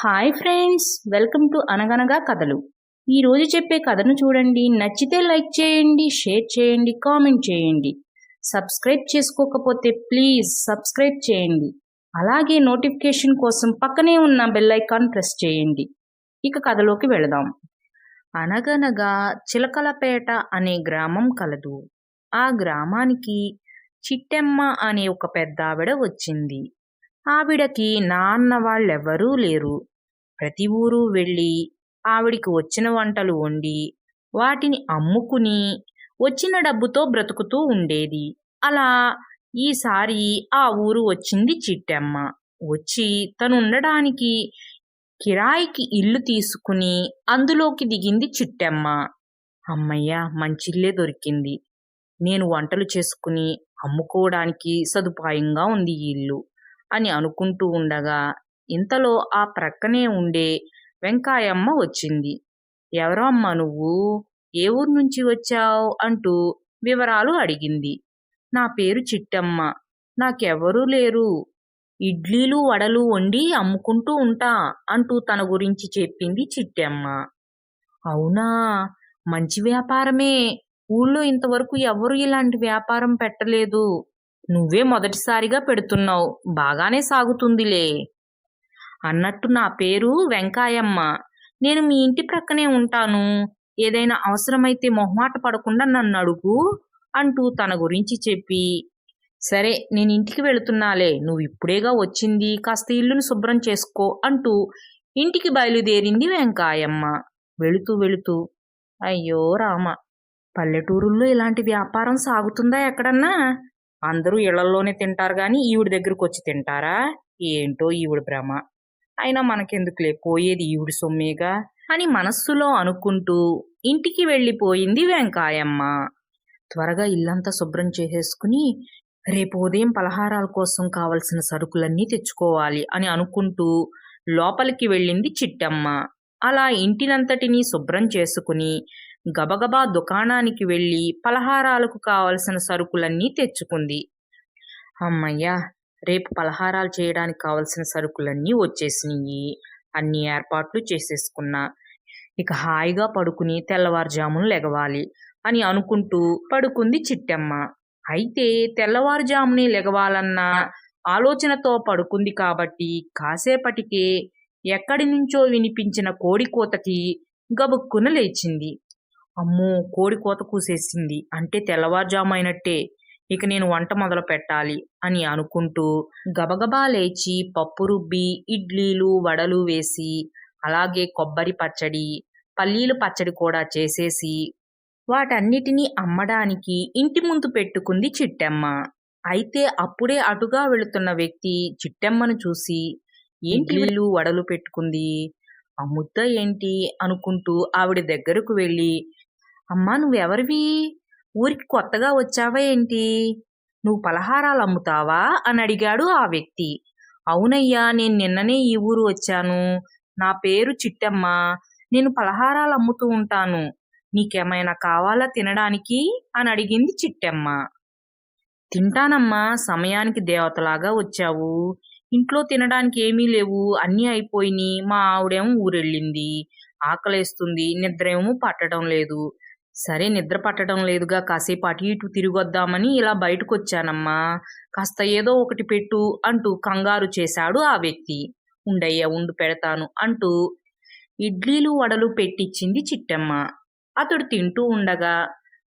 Hi friends welcome to అనగనగా కథలు ఈరోజు చెప్పే కథను చూడండి. నచ్చితే లైక్ చేయండి షేర్ చేయండి కామెంట్ చేయండి. సబ్స్క్రైబ్ చేసుకోకపోతే ప్లీజ్ సబ్స్క్రైబ్ చేయండి. అలాగే నోటిఫికేషన్ కోసం పక్కనే ఉన్న బెల్ ఐకాన్ ప్రెస్ చేయండి. ఇక కథలోకి వెళదాం. అనగనగా చిలకలపేట అనే గ్రామం కలదు. ఆ గ్రామానికి చిట్టెమ్మ అనే ఒక పెద్ద ఆవిడ వచ్చింది. ఆవిడకి నాన్న వాళ్ళెవ్వరూ లేరు. ప్రతి ఊరు వెళ్ళి ఆవిడికి వచ్చిన వంటలు వండి వాటిని అమ్ముకుని వచ్చిన డబ్బుతో బ్రతుకుతూ ఉండేది. అలా ఈసారి ఆ ఊరు వచ్చింది చిట్టెమ్మ. వచ్చి తను ఉండడానికి కిరాయికి ఇల్లు తీసుకుని అందులోకి దిగింది చిట్టెమ్మ. అమ్మయ్య మంచిల్లే దొరికింది. నేను వంటలు చేసుకుని అమ్ముకోవడానికి సదుపాయంగా ఉంది ఈ ఇల్లు అని అనుకుంటూ ఉండగా ఇంతలో ఆ ప్రక్కనే ఉండే వెంకాయమ్మ వచ్చింది. ఎవరో అమ్మ నువ్వు? ఏ ఊరు నుంచి వచ్చావు? అంటూ వివరాలు అడిగింది. నా పేరు చిట్టమ్మ. నాకెవరూ లేరు. ఇడ్లీలు వడలు వండి అమ్ముకుంటూ ఉంటా అంటూ తన గురించి చెప్పింది చిట్టమ్మ. అవునా? మంచి వ్యాపారమే. ఊళ్ళో ఇంతవరకు ఎవరు ఇలాంటి వ్యాపారం పెట్టలేదు. నువ్వే మొదటిసారిగా పెడుతున్నావు. బాగానే సాగుతుందిలే. అన్నట్టు నా పేరు వెంకాయమ్మ. నేను మీ ఇంటి ప్రక్కనే ఉంటాను. ఏదైనా అవసరమైతే మొహమాట పడకుండా నన్ను అడుగు అంటూ తన గురించి చెప్పి సరే నేను ఇంటికి వెళుతున్నాలే. నువ్వు ఇప్పుడేగా వచ్చింది. కాస్త ఇల్లును శుభ్రం చేసుకో అంటూ ఇంటికి బయలుదేరింది వెంకాయమ్మ. వెళుతూ వెళుతూ అయ్యో రామ పల్లెటూరుల్లో ఇలాంటి వ్యాపారం సాగుతుందా ఎక్కడన్నా? అందరూ ఇళ్ళలోనే తింటారు కానీ ఈవిడ దగ్గరకు వచ్చి తింటారా? ఏంటో ఈవిడ భ్రమ. అయినా మనకెందుకులే? పోయేది ఈవిడి సొమ్మేగా? అని మనస్సులో అనుకుంటూ ఇంటికి వెళ్ళిపోయింది వెంకాయమ్మ త్వరగా ఇల్లంతా శుభ్రం చేసేసుకుని రేపు ఉదయం పలహారాల కోసం కావలసిన సరుకులన్నీ తెచ్చుకోవాలి అని అనుకుంటూ లోపలికి వెళ్ళింది చిట్టమ్మ. అలా ఇంటినంతటినీ శుభ్రం చేసుకుని గబగబా దుకాణానికి వెళ్ళి పలహారాలకు కావలసిన సరుకులన్నీ తెచ్చుకుంది. అమ్మయ్యా రేపు పలహారాలు చేయడానికి కావలసిన సరుకులన్నీ వచ్చేసినాయి అన్ని ఏర్పాట్లు చేసేసుకున్నా. ఇక హాయిగా పడుకుని తెల్లవారుజామును లెగవాలి అని అనుకుంటూ పడుకుంది చిట్టమ్మ. అయితే తెల్లవారుజామునే లెగవాలన్న ఆలోచనతో పడుకుంది కాబట్టి కాసేపటికే ఎక్కడి నుంచో వినిపించిన కోడి కోతకి గబుక్కున లేచింది. అమ్మో కోడి కోత కూసేసింది. అంటే తెల్లవారుజాము అయినట్టే. ఇక నేను వంట మొదలు పెట్టాలి అని అనుకుంటూ గబగబా లేచి పప్పు రుబ్బి ఇడ్లీలు వడలు వేసి అలాగే కొబ్బరి పచ్చడి పల్లీలు పచ్చడి కూడా చేసేసి వాటన్నిటినీ అమ్మడానికి ఇంటి ముందు పెట్టుకుంది చిట్టెమ్మ. అయితే అప్పుడే అటుగా వెళుతున్న వ్యక్తి చిట్టెమ్మను చూసి ఏంటి వీళ్ళు వడలు పెట్టుకుంది? ఆ ముద్ద ఏంటి? అనుకుంటూ ఆవిడ దగ్గరకు వెళ్ళి అమ్మా నువ్వెవరివి? ఊరికి కొత్తగా వచ్చావా ఏంటి? నువ్వు పలహారాలు అమ్ముతావా? అని అడిగాడు ఆ వ్యక్తి. అవునయ్యా నేను నిన్ననే ఈ ఊరు వచ్చాను. నా పేరు చిట్టమ్మ. నేను పలహారాలు అమ్ముతూ ఉంటాను. నీకేమైనా కావాలా తినడానికి? అని అడిగింది చిట్టమ్మ. తింటానమ్మా సమయానికి దేవతలాగా వచ్చావు. ఇంట్లో తినడానికి ఏమీ లేవు. అన్నీ అయిపోయినాయి. మా ఆవిడేమో ఊరెళ్ళింది. ఆకలేస్తుంది. నిద్ర ఏమో పట్టడం లేదు. సరే నిద్ర పట్టడం లేదుగా కాసేపు అటు ఇటు తిరిగొద్దామని ఇలా బయటకు వచ్చానమ్మా కాస్త ఏదో ఒకటి పెట్టు అంటూ కంగారు చేశాడు ఆ వ్యక్తి. ఉండయ్యా ఉండు పెడతాను అంటూ ఇడ్లీలు వడలు పెట్టించింది చిట్టమ్మ. అతడు తింటూ ఉండగా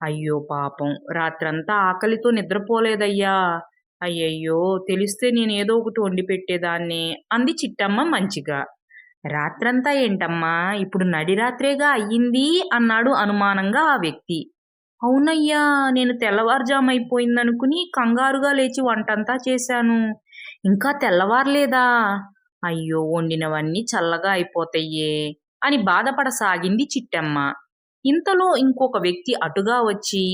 అయ్యో పాపం రాత్రంతా ఆకలితో నిద్రపోలేదయ్యా. అయ్యయ్యో తెలిస్తే నేను ఏదో ఒకటి వండి పెట్టేదాన్ని అంది చిట్టమ్మ మంచిగా. రాత్రంతా ఏంటమ్మా? ఇప్పుడు నడిరాత్రేగా అయ్యింది అన్నాడు అనుమానంగా ఆ వ్యక్తి. అవునయ్యా నేను తెల్లవారుజామైపోయిందనుకుని కంగారుగా లేచి వంటంతా చేశాను. ఇంకా తెల్లవారలేదా? అయ్యో వండినవన్నీ చల్లగా అయిపోతాయే అని బాధపడసాగింది చిట్టమ్మ. ఇంతలో ఇంకొక వ్యక్తి అటుగా వచ్చి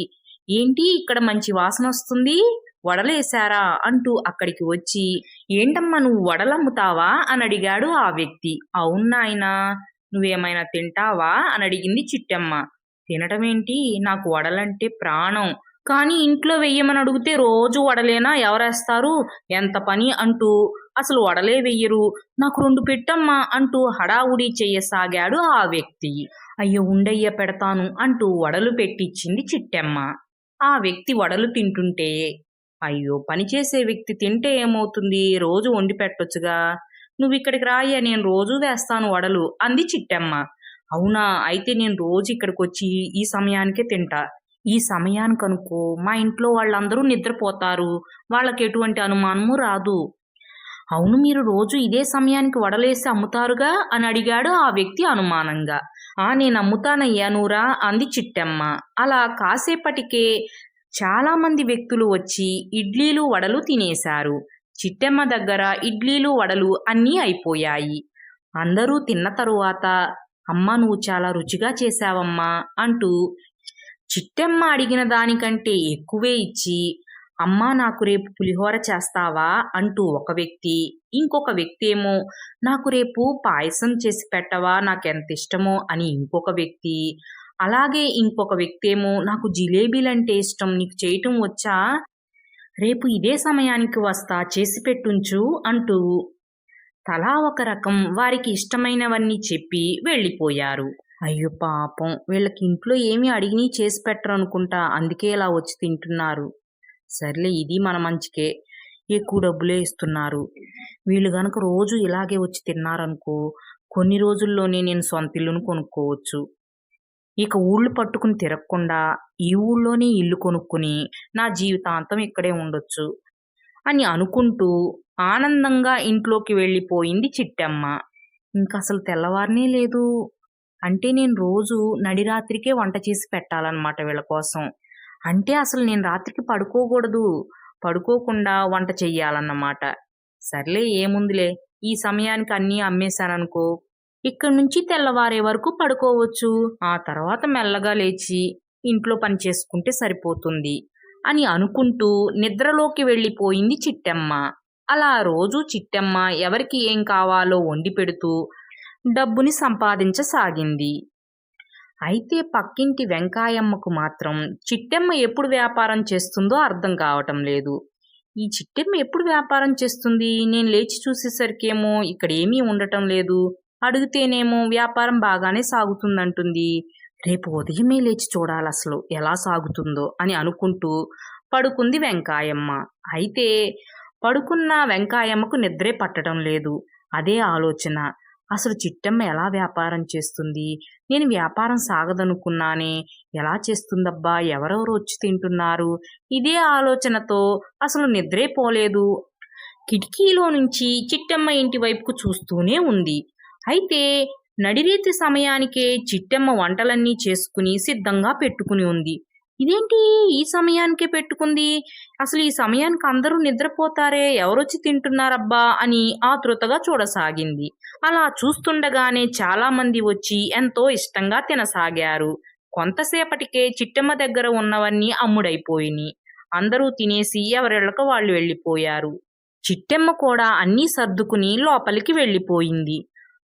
ఏంటి ఇక్కడ మంచి వాసన వస్తుంది వడలేశారా? అంటూ అక్కడికి వచ్చి ఏంటమ్మా నువ్వు వడలమ్ముతావా? అని అడిగాడు ఆ వ్యక్తి. అవునాయనా నువ్వేమైనా తింటావా? అని అడిగింది చిట్టమ్మ. తినటమేంటి? నాకు వడలంటే ప్రాణం. కానీ ఇంట్లో వెయ్యమని అడిగితే రోజు వడలేనా? ఎవరేస్తారు? ఎంత పని? అంటూ అసలు వడలే వెయ్యరు. నాకు రెండు పెట్టమ్మా అంటూ హడావుడి చెయ్యసాగాడు ఆ వ్యక్తి. అయ్యో ఉండయ్య పెడతాను అంటూ వడలు పెట్టించింది చిట్టెమ్మ. ఆ వ్యక్తి వడలు తింటుంటే అయ్యో పనిచేసే వ్యక్తి తింటే ఏమవుతుంది? రోజు వండి పెట్టొచ్చుగా. నువ్వు ఇక్కడికి రాయ్యా నేను రోజు వేస్తాను వడలు అంది చిట్టమ్మ. అవునా అయితే నేను రోజు ఇక్కడికి వచ్చి ఈ సమయానికే తింటా. ఈ సమయానికి అనుకో మా ఇంట్లో వాళ్ళందరూ నిద్రపోతారు. వాళ్ళకి ఎటువంటి అనుమానము రాదు. అవును మీరు రోజు ఇదే సమయానికి వడలేసి అమ్ముతారుగా? అని అడిగాడు ఆ వ్యక్తి అనుమానంగా. ఆ నేను అమ్ముతానయ్యా నూరా అంది చిట్టమ్మ. అలా కాసేపటికే చాలా మంది వ్యక్తులు వచ్చి ఇడ్లీలు వడలు తినేశారు. చిట్టెమ్మ దగ్గర ఇడ్లీలు వడలు అన్నీ అయిపోయాయి. అందరూ తిన్న తరువాత అమ్మ నువ్వు చాలా రుచిగా చేశావమ్మా అంటూ చిట్టెమ్మ అడిగిన దానికంటే ఎక్కువే ఇచ్చి అమ్మా నాకు రేపు పులిహోర చేస్తావా అంటూ ఒక వ్యక్తి ఇంకొక వ్యక్తి ఏమో నాకు రేపు పాయసం చేసి పెట్టవా నాకెంత ఇష్టమో అని ఇంకొక వ్యక్తి అలాగే ఇంకొక వ్యక్తి ఏమో నాకు జిలేబీలంటే ఇష్టం నీకు చేయటం వచ్చా? రేపు ఇదే సమయానికి వస్తా చేసి పెట్టుంచు అంటూ తలా ఒక రకం వారికి ఇష్టమైనవన్నీ చెప్పి వెళ్ళిపోయారు. అయ్యో పాపం వీళ్ళకి ఇంట్లో ఏమీ అడిగినీ చేసి పెట్టరు అనుకుంటా అందుకే ఇలా వచ్చి తింటున్నారు. సర్లే ఇది మన మంచికే ఎక్కువ డబ్బులే ఇస్తున్నారు. వీళ్ళు గనక రోజు ఇలాగే వచ్చి తిన్నారనుకో కొన్ని రోజుల్లోనే నేను సొంత ఇల్లును కొనుక్కోవచ్చు. ఇక ఊళ్ళు పట్టుకుని తిరగకుండా ఈ ఊళ్ళోనే ఇల్లు కొనుక్కుని నా జీవితాంతం ఇక్కడే ఉండొచ్చు అని అనుకుంటూ ఆనందంగా ఇంట్లోకి వెళ్ళిపోయింది చిట్టమ్మ. ఇంకా అసలు తెల్లవారనే లేదు. అంటే నేను రోజు నడిరాత్రికే వంట చేసి పెట్టాలన్నమాట వీళ్ళ కోసం. అంటే అసలు నేను రాత్రికి పడుకోకూడదు. పడుకోకుండా వంట చెయ్యాలన్నమాట. సర్లే ఏముందిలే. ఈ సమయానికి అన్నీ అమ్మేశాననుకో ఇక్కడి నుంచి తెల్లవారే వరకు పడుకోవచ్చు. ఆ తర్వాత మెల్లగా లేచి ఇంట్లో పని చేసుకుంటే సరిపోతుంది అని అనుకుంటూ నిద్రలోకి వెళ్ళిపోయింది చిట్టెమ్మ. అలా రోజు చిట్టెమ్మ ఎవరికి ఏం కావాలో వండి పెడుతూ డబ్బుని సంపాదించసాగింది. అయితే పక్కింటి వెంకాయమ్మకు మాత్రం చిట్టెమ్మ ఎప్పుడు వ్యాపారం చేస్తుందో అర్థం కావటం లేదు. ఈ చిట్టెమ్మ ఎప్పుడు వ్యాపారం చేస్తుంది? నేను లేచి చూసేసరికేమో ఇక్కడ ఏమీ ఉండటం లేదు. అడిగితేనేమో వ్యాపారం బాగానే సాగుతుందంటుంది. రేపు ఉదయమే లేచి చూడాలి అసలు ఎలా సాగుతుందో అని అనుకుంటూ పడుకుంది వెంకాయమ్మ. అయితే పడుకున్న వెంకాయమ్మకు నిద్రే పట్టడం లేదు. అదే ఆలోచన. అసలు చిట్టమ్మ ఎలా వ్యాపారం చేస్తుంది? నేను వ్యాపారం సాగదనుకున్నానే. ఎలా చేస్తుందబ్బా? ఎవరెవరు వచ్చి తింటున్నారు? ఇదే ఆలోచనతో అసలు నిద్రే పోలేదు. కిటికీలో నుంచి చిట్టమ్మ ఇంటి వైపుకు చూస్తూనే ఉంది. అయితే నడిరీతి సమయానికే చిట్టమ్మ వంటలన్నీ చేసుకుని సిద్ధంగా పెట్టుకుని ఉంది. ఇదేంటి ఈ సమయానికే పెట్టుకుంది? అసలు ఈ సమయానికి అందరూ నిద్రపోతారే? ఎవరొచ్చి తింటున్నారబ్బా? అని ఆతృతగా చూడసాగింది. అలా చూస్తుండగానే చాలా మంది వచ్చి ఎంతో ఇష్టంగా తినసాగారు. కొంతసేపటికే చిట్టమ్మ దగ్గర ఉన్నవన్నీ అమ్ముడైపోయినాయి అందరూ తినేసి ఎవరిళ్ళకు వాళ్ళు వెళ్ళిపోయారు. చిట్టెమ్మ కూడా అన్నీ సర్దుకుని లోపలికి వెళ్ళిపోయింది.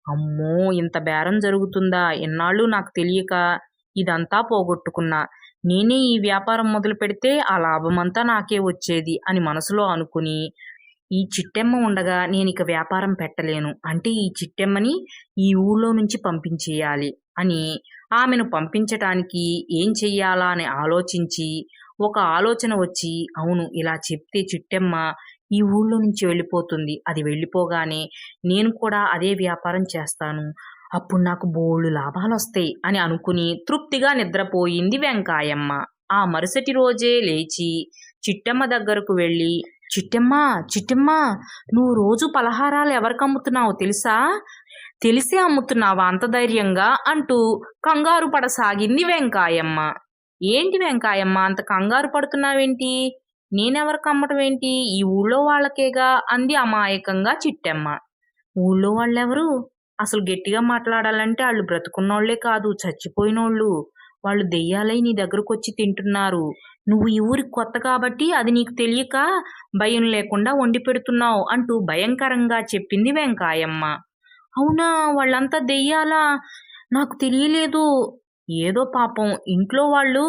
అమ్మో ఇంత బేరం జరుగుతుందా? ఎన్నాళ్ళు నాకు తెలియక ఇదంతా పోగొట్టుకున్నా. నేనే ఈ వ్యాపారం మొదలు పెడితే ఆ లాభమంతా నాకే వచ్చేది అని మనసులో అనుకుని ఈ చిట్టెమ్మ ఉండగా నేను ఇక వ్యాపారం పెట్టలేను. అంటే ఈ చిట్టెమ్మని ఈ ఊళ్ళో నుంచి పంపించేయాలి అని ఆమెను పంపించటానికి ఏం చెయ్యాలా అని ఆలోచించి ఒక ఆలోచన వచ్చి అవును ఇలా చెప్తే చిట్టెమ్మ ఈ ఊళ్ళో నుంచి వెళ్ళిపోతుంది. అది వెళ్ళిపోగానే నేను కూడా అదే వ్యాపారం చేస్తాను. అప్పుడు నాకు బోళ్ళు లాభాలు వస్తాయి అని అనుకుని తృప్తిగా నిద్రపోయింది వెంకాయమ్మ. ఆ మరుసటి రోజే లేచి చిట్టమ్మ దగ్గరకు వెళ్ళి చిట్టమ్మ చిట్టమ్మ నువ్వు రోజు పలహారాలు ఎవరికి అమ్ముతున్నావు తెలుసా? తెలిసే అమ్ముతున్నావా అంత ధైర్యంగా? అంటూ కంగారు పడసాగింది వెంకాయమ్మ. ఏంటి వెంకాయమ్మ అంత కంగారు పడుతున్నావేంటి? నేనెవరికి అమ్మటం ఏంటి? ఈ ఊళ్ళో వాళ్ళకేగా అంది అమాయకంగా చిట్టెమ్మ. ఊళ్ళో వాళ్ళెవరు? అసలు గట్టిగా మాట్లాడాలంటే వాళ్ళు బ్రతుకున్నోళ్ళే కాదు చచ్చిపోయినోళ్ళు. వాళ్ళు దెయ్యాలై నీ దగ్గరకు వచ్చి తింటున్నారు. నువ్వు ఈ ఊరికి కొత్త కాబట్టి అది నీకు తెలియక భయం లేకుండా వండి పెడుతున్నావు అంటూ భయంకరంగా చెప్పింది వెంకాయమ్మ. అవునా? వాళ్ళంతా దెయ్యాలా? నాకు తెలియలేదు. ఏదో పాపం ఇంట్లో వాళ్ళు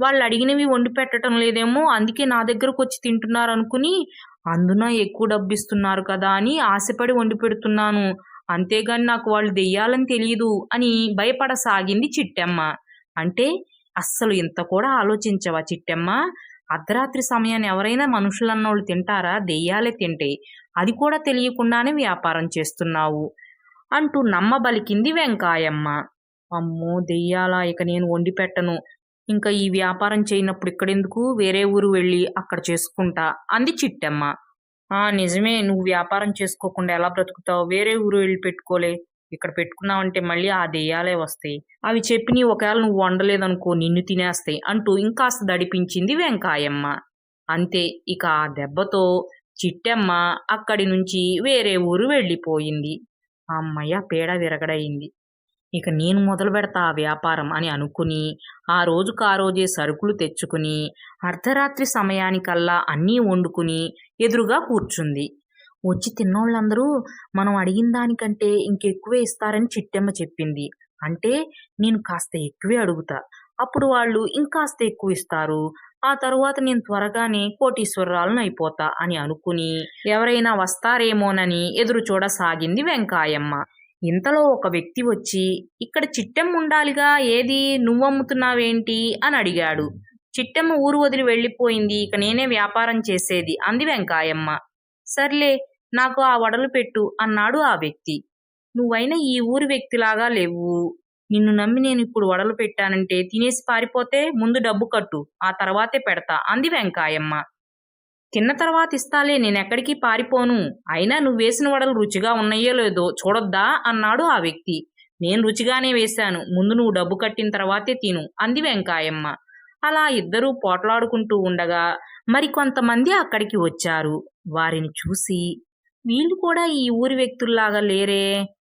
వాళ్ళు అడిగినవి వండి పెట్టడం లేదేమో అందుకే నా దగ్గరకు వచ్చి తింటున్నారు అనుకుని అందున ఎక్కువ డబ్బు ఇస్తున్నారు కదా అని ఆశపడి వండి పెడుతున్నాను. అంతేగాని నాకు వాళ్ళు దెయ్యాలని తెలియదు అని భయపడసాగింది చిట్టెమ్మ. అంటే అస్సలు ఇంత కూడా ఆలోచించవా చిట్టెమ్మ? అర్ధరాత్రి సమయాన్ని ఎవరైనా మనుషులన్నోళ్ళు తింటారా? దెయ్యాలే తింటే. అది కూడా తెలియకుండానే వ్యాపారం చేస్తున్నావు. అంటూ నమ్మబలికింది వెంకాయమ్మ. అమ్మో! దెయ్యాలా! ఇక నేను వండి పెట్టను. ఇంకా ఈ వ్యాపారం చేయనప్పుడు ఇక్కడెందుకు? వేరే ఊరు వెళ్ళి అక్కడ చేసుకుంటా అంది చిట్టమ్మ. ఆ నిజమే. నువ్వు వ్యాపారం చేసుకోకుండా ఎలా బ్రతుకుతావు? వేరే ఊరు వెళ్ళి పెట్టుకోలే. ఇక్కడ పెట్టుకున్నావంటే మళ్ళీ ఆ దెయ్యాలే వస్తాయి. అవి చెప్పి నీ ఒకవేళ నువ్వు వండలేదనుకో నిన్ను తినేస్తాయి అంటూ ఇంకాస్త దడిపించింది వెంకాయమ్మ. అంతే. ఇక ఆ దెబ్బతో చిట్టమ్మ అక్కడి నుంచి వేరే ఊరు వెళ్ళిపోయింది. అమ్మయ్య పేడ విరగడయింది. ఇక నేను మొదలు పెడతా ఆ వ్యాపారం అని అనుకుని ఆ రోజుకు ఆ రోజే సరుకులు తెచ్చుకుని అర్ధరాత్రి సమయానికల్లా అన్నీ వండుకుని ఎదురుగా కూర్చుంది. వచ్చి తిన్నోళ్ళందరూ మనం అడిగిన దానికంటే ఇంకెక్కువే ఇస్తారని చిట్టెమ్మ చెప్పింది. అంటే నేను కాస్త ఎక్కువే అడుగుతా. అప్పుడు వాళ్ళు ఇంకాస్త ఎక్కువ ఇస్తారు. ఆ తరువాత నేను త్వరగానే కోటీశ్వరరాలను అయిపోతా అని అనుకుని ఎవరైనా వస్తారేమోనని ఎదురు చూడసాగింది వెంకాయమ్మ. ఇంతలో ఒక వ్యక్తి వచ్చి ఇక్కడ చిట్టెమ్మ ఉండాలిగా ఏది? నువ్వమ్ముతున్నావేంటి అని అడిగాడు. చిట్టెమ్మ ఊరు వదిలి వెళ్ళిపోయింది. ఇక నేనే వ్యాపారం చేసేది. అంది వెంకాయమ్మ. సర్లే నాకు ఆ వడలు పెట్టు అన్నాడు ఆ వ్యక్తి. నువ్వైనా ఈ ఊరి వ్యక్తిలాగా లేవు. నిన్ను నమ్మి నేను ఇప్పుడు వడలు పెట్టానంటే తినేసి పారిపోతే ముందు డబ్బు కట్టు. ఆ తర్వాతే పెడతా అంది వెంకాయమ్మ. తిన్న తర్వాత ఇస్తాలే నేనెక్కడికి పారిపోను? అయినా నువ్వు వేసిన వడలు రుచిగా ఉన్నాయో లేదో చూడొద్దా? అన్నాడు ఆ వ్యక్తి. నేను రుచిగానే వేశాను. ముందు నువ్వు డబ్బు కట్టిన తర్వాతే తిను అంది వెంకాయమ్మ. అలా ఇద్దరూ పోట్లాడుకుంటూ ఉండగా మరికొంతమంది అక్కడికి వచ్చారు. వారిని చూసి వీళ్ళు కూడా ఈ ఊరి వ్యక్తుల్లాగా లేరే?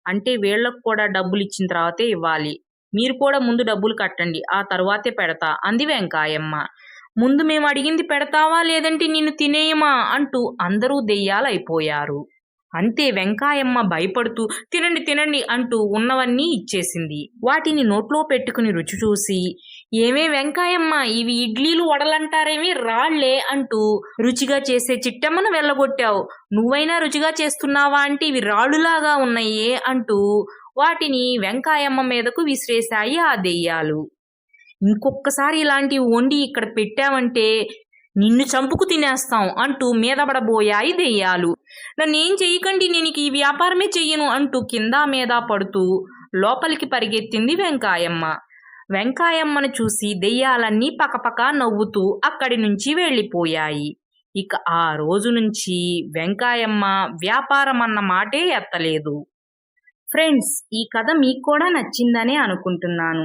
అంటే వీళ్ళకు కూడా డబ్బులు ఇచ్చిన తర్వాతే ఇవ్వాలి. మీరు కూడా ముందు డబ్బులు కట్టండి ఆ తర్వాతే పెడతా అంది వెంకాయమ్మ. ముందు మేము అడిగింది పెడతావా లేదంటే నిన్ను తినేయమా అంటూ అందరూ దెయ్యాలైపోయారు. అంతే వెంకాయమ్మ భయపడుతూ తినండి తినండి అంటూ ఉన్నవన్నీ ఇచ్చేసింది. వాటిని నోట్లో పెట్టుకుని రుచి చూసి ఏమే వెంకాయమ్మ ఇవి ఇడ్లీలు వడలంటారేమి? రాళ్ళే అంటూ రుచిగా చేసే చిట్టమ్మను వెళ్ళగొట్టావు. నువ్వైనా రుచిగా చేస్తున్నావా అంటే ఇవి రాళ్ళులాగా ఉన్నాయే అంటూ వాటిని వెంకాయమ్మ మీదకు విసిరేశాయి ఆ దెయ్యాలు. ఇంకొకసారి ఇలాంటివి వండి ఇక్కడ పెట్టావంటే నిన్ను చంపుకు తినేస్తాం అంటూ మీదపడబోయాయి దెయ్యాలు. నన్నేం చేయకండి నేను ఈ వ్యాపారమే చెయ్యను అంటూ కింద మీద పడుతూ లోపలికి పరిగెత్తింది వెంకాయమ్మ. వెంకాయమ్మను చూసి దెయ్యాలన్నీ పకపక నవ్వుతూ అక్కడి నుంచి వెళ్ళిపోయాయి. ఇక ఆ రోజు నుంచి వెంకాయమ్మ వ్యాపారం అన్న మాటే ఎత్తలేదు. ఫ్రెండ్స్ ఈ కథ మీకు కూడా నచ్చిందనే అనుకుంటున్నాను.